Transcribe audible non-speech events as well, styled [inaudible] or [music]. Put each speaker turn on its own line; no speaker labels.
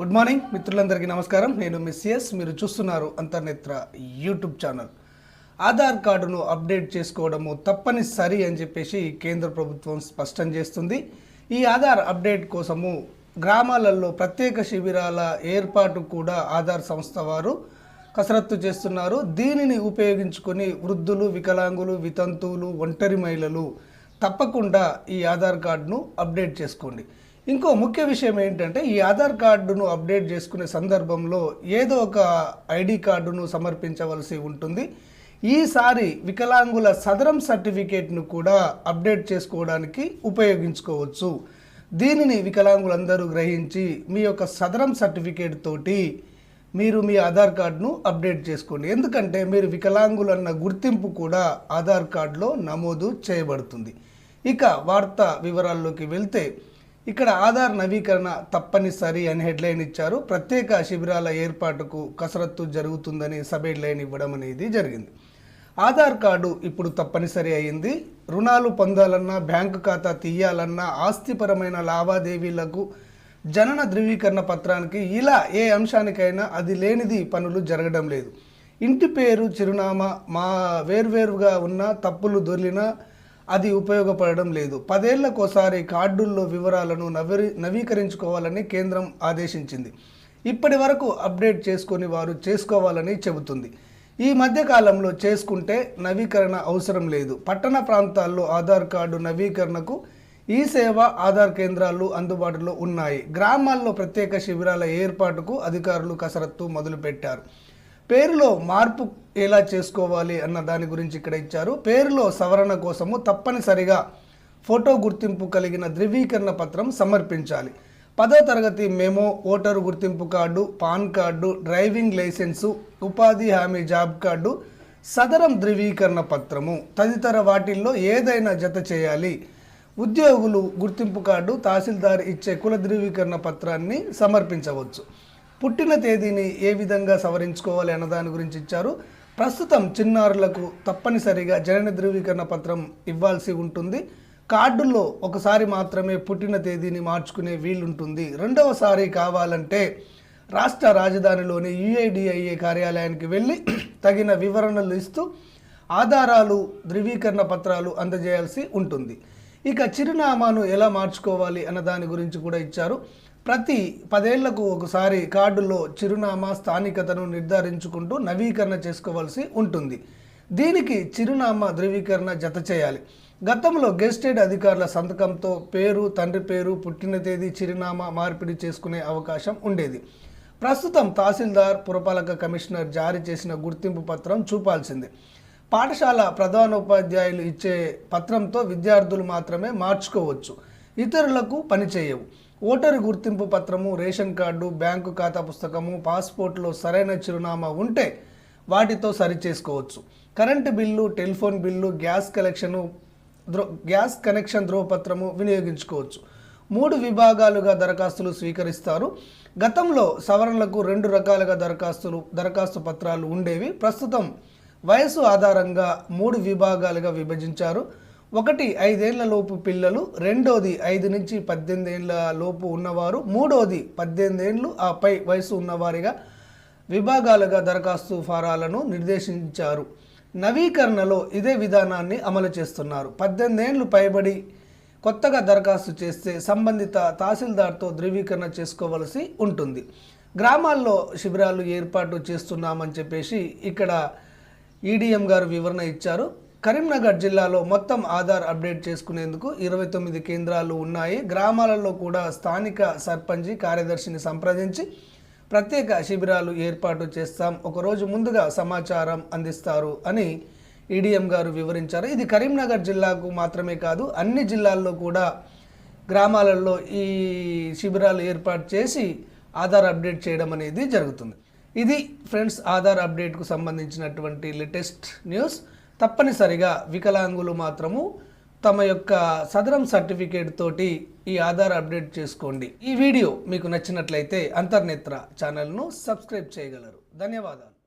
Good morning మిత్రులందరికీ నమస్కారం. నేను మిస్ ఎస్ మీరు చూస్తున్నారు అంతర్నేత్ర యూట్యూబ్ ఛానల్. ఆధార్ కార్డును అప్డేట్ చేసుకోవడము తప్పనిసరి అని చెప్పేసి కేంద్ర ప్రభుత్వం స్పష్టం చేస్తుంది. ఈ ఆధార్ అప్డేట్ కోసము గ్రామాలలో ప్రత్యేక శిబిరాల ఏర్పాటు కూడా ఆధార్ సంస్థ వారు కసరత్తు చేస్తున్నారు. దీనిని ఉపయోగించుకొని వృద్ధులు వికలాంగులు వితంతువులు ఒంటరి మహిళలు తప్పకుండా ఈ ఆధార్ కార్డును అప్డేట్ చేసుకోండి. ఇంకో ముఖ్య విషయం ఏంటంటే ఈ ఆధార్ కార్డును అప్డేట్ చేసుకునే సందర్భంలో ఏదో ఒక ఐడి కార్డును సమర్పించవలసి ఉంటుంది. ఈసారి వికలాంగుల సదరం సర్టిఫికేట్ను కూడా అప్డేట్ చేసుకోవడానికి ఉపయోగించుకోవచ్చు. దీనిని వికలాంగులందరూ గ్రహించి మీ యొక్క సదరం సర్టిఫికేట్ తోటి మీరు మీ ఆధార్ కార్డును అప్డేట్ చేసుకోండి. ఎందుకంటే మీరు వికలాంగులన్న గుర్తింపు కూడా ఆధార్ కార్డులో నమోదు చేయబడుతుంది. ఇక వార్తా వివరాల్లోకి వెళ్తే ఇక్కడ ఆధార్ నవీకరణ తప్పనిసరి అని హెడ్లైన్ ఇచ్చారు. ప్రత్యేక శిబిరాల ఏర్పాటుకు కసరత్తు జరుగుతుందని సబ్ హెడ్లైన్ ఇవ్వడం అనేది జరిగింది. ఆధార్ కార్డు ఇప్పుడు తప్పనిసరి అయింది. రుణాలు పొందాలన్నా బ్యాంకు ఖాతా తీయాలన్నా ఆస్తిపరమైన లావాదేవీలకు జనన ధృవీకరణ పత్రానికి ఇలా ఏ అంశానికైనా అది లేనిది పనులు జరగడం లేదు. ఇంటి పేరు చిరునామా మా వేర్వేరుగా ఉన్న తప్పులు దొర్లినా అది ఉపయోగపడడం లేదు. పదేళ్ళకోసారి కార్డుల్లో వివరాలను నవీ నవీకరించుకోవాలని కేంద్రం ఆదేశించింది. ఇప్పటి వరకు అప్డేట్ చేసుకొని వారు చేసుకోవాలని చెబుతుంది. ఈ మధ్య కాలంలో చేసుకుంటే నవీకరణ అవసరం లేదు. పట్టణ ప్రాంతాల్లో ఆధార్ కార్డు నవీకరణకు ఈ సేవ ఆధార్ కేంద్రాలు అందుబాటులో ఉన్నాయి. గ్రామాల్లో ప్రత్యేక శిబిరాల ఏర్పాటుకు అధికారులు కసరత్తు మొదలుపెట్టారు. పేరులో మార్పు ఎలా చేసుకోవాలి అన్న దాని గురించి ఇక్కడ ఇచ్చారు. పేరులో సవరణ కోసము తప్పనిసరిగా ఫోటో గుర్తింపు కలిగిన ధృవీకరణ పత్రం సమర్పించాలి. పదో తరగతి మేము ఓటరు గుర్తింపు card PAN card driving licence ఉపాధి హామీ జాబ్ కార్డు సదరం ధృవీకరణ పత్రము. తదితర వాటిల్లో ఏదైనా జత చేయాలి. ఉద్యోగులు గుర్తింపు కార్డు తహసీల్దార్ ఇచ్చే కుల ధృవీకరణ పత్రాన్ని సమర్పించవచ్చు. పుట్టిన తేదీని ఏ విధంగా సవరించుకోవాలి అన్న దాని గురించి ఇచ్చారు. ప్రస్తుతం చిన్నారులకు తప్పనిసరిగా జనన ధృవీకరణ పత్రం ఇవ్వాల్సి ఉంటుంది. కార్డుల్లో ఒకసారి మాత్రమే పుట్టిన తేదీని మార్చుకునే వీలుంటుంది. రెండవసారి కావాలంటే రాష్ట్ర రాజధానిలోని యుఐడిఐఏ కార్యాలయానికి వెళ్ళి [clears throat] తగిన వివరణలు ఇస్తూ ఆధారాలు ధృవీకరణ పత్రాలు అందజేయాల్సి ఉంటుంది. ఇక చిరునామాను ఎలా మార్చుకోవాలి అన్న దాని గురించి కూడా ఇచ్చారు. ప్రతి పదేళ్ళకు ఒకసారి కార్డులో చిరునామా స్థానికతను నిర్ధారించుకుంటూ నవీకరణ చేసుకోవాల్సి ఉంటుంది. దీనికి చిరునామా ధృవీకరణ జత చేయాలి. గతంలో గెస్టెడ్ అధికారుల సంతకంతో పేరు తండ్రి పేరు పుట్టిన తేదీ చిరునామా మార్పిడి చేసుకునే అవకాశం ఉండేది. ప్రస్తుతం తహసీల్దార్ పురపాలక కమిషనర్ జారీ చేసిన గుర్తింపు పత్రం చూపాల్సిందే. పాఠశాల ప్రధానోపాధ్యాయులు ఇచ్చే పత్రంతో విద్యార్థులు మాత్రమే మార్చుకోవచ్చు. ఇతరులకు పనిచేయవు ఓటరు గుర్తింపు పత్రము రేషన్ కార్డు బ్యాంకు ఖాతా పుస్తకము పాస్పోర్ట్లో సరైన చిరునామా ఉంటే వాటితో సరి చేసుకోవచ్చు current bill telephone bill gas collection ద్రో gas connection ధ్రువపత్రము వినియోగించుకోవచ్చు. మూడు విభాగాలుగా దరఖాస్తులు స్వీకరిస్తారు. గతంలో సవరణలకు రెండు రకాలుగా దరఖాస్తులు దరఖాస్తు పత్రాలు ఉండేవి. ప్రస్తుతం వయసు ఆధారంగా మూడు విభాగాలుగా విభజించారు. ఒకటి ఐదేళ్ళ లోపు పిల్లలు రెండోది ఐదు నుంచి పద్దెనిమిది ఏళ్ళ లోపు ఉన్నవారు మూడోది పద్దెనిమిది ఏళ్ళు ఆ పై వయసు ఉన్నవారిగా విభాగాలుగా దరఖాస్తు ఫారాలను నిర్దేశించారు. నవీకరణలో ఇదే విధానాన్ని అమలు చేస్తున్నారు. పద్దెనిమిది ఏళ్ళు పైబడి కొత్తగా దరఖాస్తు చేస్తే సంబంధిత తహసీల్దార్తో ధృవీకరణ చేసుకోవలసి ఉంటుంది. గ్రామాల్లో శిబిరాలు ఏర్పాటు చేస్తున్నామని చెప్పేసి ఇక్కడ ఈడీఎం గారు వివరణ ఇచ్చారు. కరీంనగర్ జిల్లాలో మొత్తం ఆధార్ అప్డేట్ చేసుకునేందుకు ఇరవై తొమ్మిది కేంద్రాలు ఉన్నాయి. గ్రామాలలో కూడా స్థానిక సర్పంచి కార్యదర్శిని సంప్రదించి ప్రత్యేక శిబిరాలు ఏర్పాటు చేస్తాం. ఒకరోజు ముందుగా సమాచారం అందిస్తారు అని ఈడీఎం గారు వివరించారు. ఇది కరీంనగర్ జిల్లాకు మాత్రమే కాదు అన్ని జిల్లాల్లో కూడా గ్రామాలలో ఈ శిబిరాలు ఏర్పాటు చేసి ఆధార్ అప్డేట్ చేయడం అనేది జరుగుతుంది. ఇది ఫ్రెండ్స్ ఆధార్ అప్డేట్కు సంబంధించినటువంటి లేటెస్ట్ న్యూస్. తప్పనిసరిగా వికలాంగులు మాత్రము తమ యొక్క సదరం సర్టిఫికేట్ తోటి ఈ ఆధార్ అప్డేట్ చేసుకోండి. ఈ వీడియో మీకు నచ్చినట్లయితే అంతర్నేత్ర ఛానల్ను సబ్స్క్రైబ్ చేయగలరు. ధన్యవాదాలు.